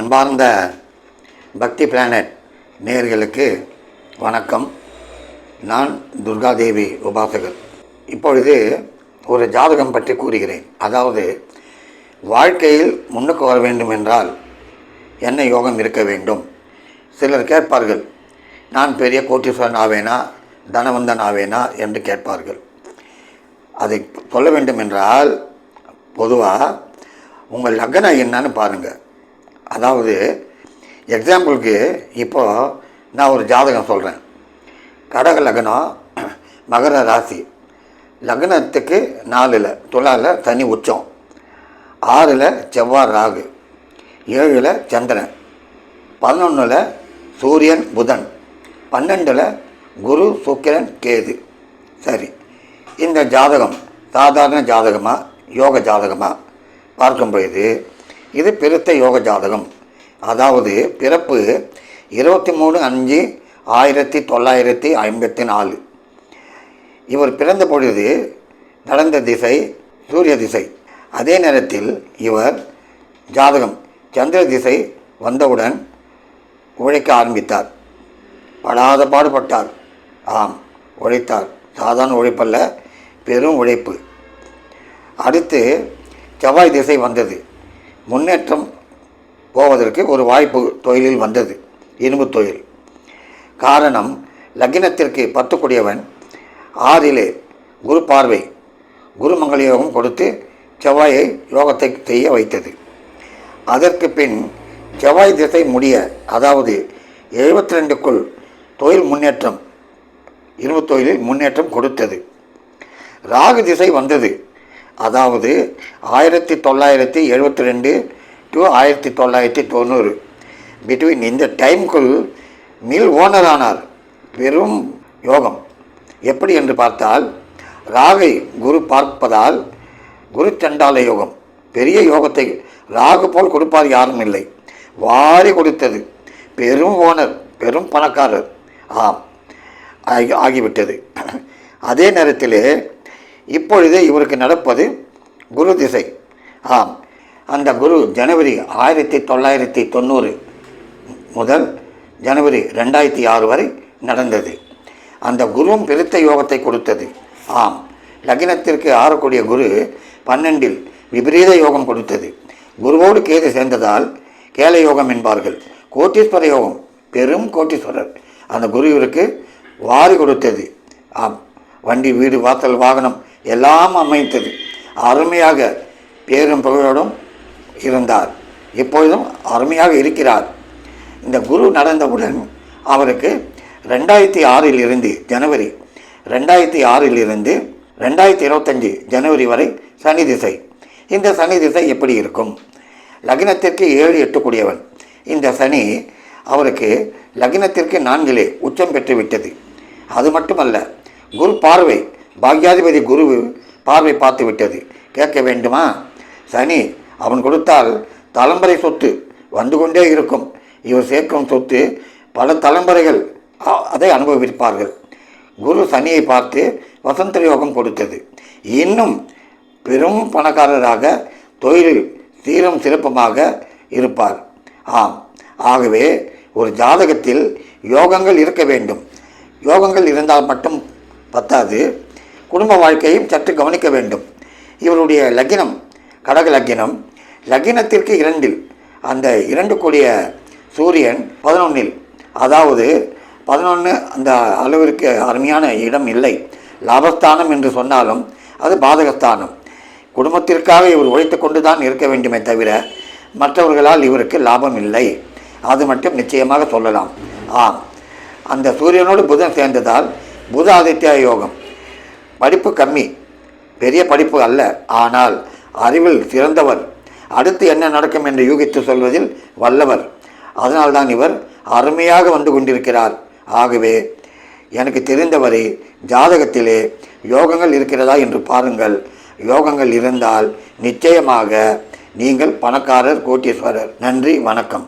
அன்பார்ந்த பக்தி பிளானட் நேர்களுக்கு வணக்கம். நான் துர்காதேவி உபாசகர். இப்பொழுது ஒரு ஜாதகம் பற்றி கூறுகிறேன். அதாவது வாழ்க்கையில் முன்னுக்கு வர வேண்டும் என்றால் என்ன யோகம் இருக்க வேண்டும்? சிலர் கேட்பார்கள் நான் பெரிய கோட்டீஸ்வரன் ஆவேனா? தனவந்தன் ஆவேனா? என்று கேட்பார்கள். அதை சொல்ல வேண்டும் என்றால் பொதுவாக உங்கள் லக்னம் என்னன்னு பாருங்கள் அதாவது எக்ஸாம்பிளுக்கு இப்போது நான் ஒரு ஜாதகம் சொல்கிறேன் கடக லக்னம் மகர ராசி. லக்னத்துக்கு நாலில் துலாவில் தனி உச்சம். ஆறில் செவ்வாய் ராகு. ஏழில் சந்திரன். பதினொன்றில் சூரியன் புதன். பன்னெண்டில் குரு சுக்கிரன் கேது. சரி. இந்த ஜாதகம் சாதாரண ஜாதகமாக யோக ஜாதகமாக பார்க்கும் பொழுது இது பெருத்த யோக ஜாதகம். அதாவது பிறப்பு இருபத்தி மூணு அஞ்சு ஆயிரத்தி தொள்ளாயிரத்தி ஐம்பத்தி நாலு. இவர் பிறந்த பொழுது நடந்த திசை சூரிய திசை. அதே நேரத்தில் இவர் ஜாதகம் சந்திர திசை வந்தவுடன் உழைக்க ஆரம்பித்தார். படாத பாடுபட்டார். ஆம் உழைத்தார். சாதாரண உழைப்பல்ல பெரும் உழைப்பு. அடுத்து செவ்வாய் திசை வந்தது. முன்னேற்றம் போவதற்கு ஒரு வாய்ப்பு தொழிலில் வந்தது இரும்பு தொழில். காரணம் லக்னத்திற்கு பத்துக்குடியவன் ஆறிலே குரு பார்வை குருமங்கள யோகம் கொடுத்து செவ்வாயை யோகத்தை செய்ய வைத்தது. அதற்கு பின் செவ்வாய் திசை முடிய அதாவது எழுபத்தி ரெண்டுக்குள் தொழில் முன்னேற்றம் இரும்பு தொழிலில் முன்னேற்றம் கொடுத்தது. ராகு திசை வந்தது. அதாவது ஆயிரத்தி தொள்ளாயிரத்தி எழுபத்தி ரெண்டு டு ஆயிரத்தி தொள்ளாயிரத்தி தொண்ணூறு. பிட்வீன் இந்த டைம்குள் மில் ஓனர் ஆனார். வெறும் யோகம். எப்படி என்று பார்த்தால் ராகை குரு பார்ப்பதால் குரு சண்டால யோகம். பெரிய யோகத்தை ராகு போல் கொடுப்பார் யாரும் இல்லை. வாரி கொடுத்தது. பெரும் ஓனர் பெரும் பணக்காரர். ஆம். ஆகி ஆகிவிட்டது. அதே நேரத்திலே இப்பொழுது இவருக்கு நடப்பது குரு திசை. ஆம். அந்த குரு ஜனவரி ஆயிரத்தி தொள்ளாயிரத்தி தொண்ணூறு முதல் ஜனவரி ரெண்டாயிரத்தி ஆறு வரை நடந்தது. அந்த குருவும் பெருத்த யோகத்தை கொடுத்தது. ஆம். லக்னத்திற்கு ஆறக்கூடிய குரு பன்னெண்டில் விபரீத யோகம் கொடுத்தது. குருவோடு கேது சேர்ந்ததால் கேல யோகம் என்பார்கள். கோட்டீஸ்வர யோகம் பெரும் கோட்டீஸ்வரர். அந்த குரு இவருக்கு வாரி கொடுத்தது. ஆம். வண்டி வீடு வாசல் வாகனம் எல்லாம் அமைத்தது அருமையாக பேரும் புகழோடும் இருந்தார். இப்பொழுதும் அருமையாக இருக்கிறார். இந்த குரு நடந்தவுடன் அவருக்கு ரெண்டாயிரத்தி ஆறில் இருந்து ஜனவரி ரெண்டாயிரத்தி ஆறில் இருந்து ரெண்டாயிரத்தி இருபத்தஞ்சி ஜனவரி வரை சனி திசை. இந்த சனி திசை எப்படி இருக்கும்? லக்னத்திற்கு ஏழு எட்டுக்கூடியவன். இந்த சனி அவருக்கு லக்னத்திற்கு நான்கிலே உச்சம் பெற்று விட்டது. அது மட்டுமல்ல குரு பார்வை பாக்யாதிபதி குரு பார்வை பார்த்து விட்டது. கேட்க வேண்டுமா? சனி அவன் கொடுத்தால் தலைமுறை சொத்து வந்து கொண்டே இருக்கும். இவர் சேர்க்கும் சொத்து பல தலைமுறைகள் அதை அனுபவிப்பார்கள். குரு சனியை பார்த்து வசந்த யோகம் கொடுத்தது. இன்னும் பெரும் பணக்காரராக தொழிலில் சீரும் சிறப்பமாக இருப்பார். ஆம் ஆகவே ஒரு ஜாதகத்தில் யோகங்கள் இருக்க வேண்டும். யோகங்கள் இருந்தால் மட்டும் பத்தாது. குடும்ப வாழ்க்கையும் சற்று கவனிக்க வேண்டும். இவருடைய லக்கினம் கடக லக்கினம் லக்கினத்திற்கு இரண்டில் அந்த இரண்டு கூடிய சூரியன் பதினொன்னில் அதாவது பதினொன்று அந்த அளவிற்கு அருமையான இடம் இல்லை. லாபஸ்தானம் என்று சொன்னாலும் அது பாதகஸ்தானம். குடும்பத்திற்காக இவர் உழைத்து கொண்டு தான் இருக்க வேண்டுமே தவிர மற்றவர்களால் இவருக்கு லாபம் இல்லை. அது மட்டும் நிச்சயமாக சொல்லலாம். ஆம். அந்த சூரியனோடு புதன் சேர்ந்ததால் புத ஆதித்ய யோகம். படிப்பு கம்மி. பெரிய படிப்பு அல்ல. ஆனால் அறிவில் சிறந்தவர். அடுத்து என்ன நடக்கும் என்று யூகித்து சொல்வதில் வல்லவர். அதனால்தான் இவர் அருமையாக வந்து கொண்டிருக்கிறார். ஆகவே எனக்கு தெரிந்தவரை ஜாதகத்திலே யோகங்கள் இருக்கிறதா என்று பாருங்கள். யோகங்கள் இருந்தால் நிச்சயமாக நீங்கள் பணக்காரர் கோட்டீஸ்வரர். நன்றி வணக்கம்.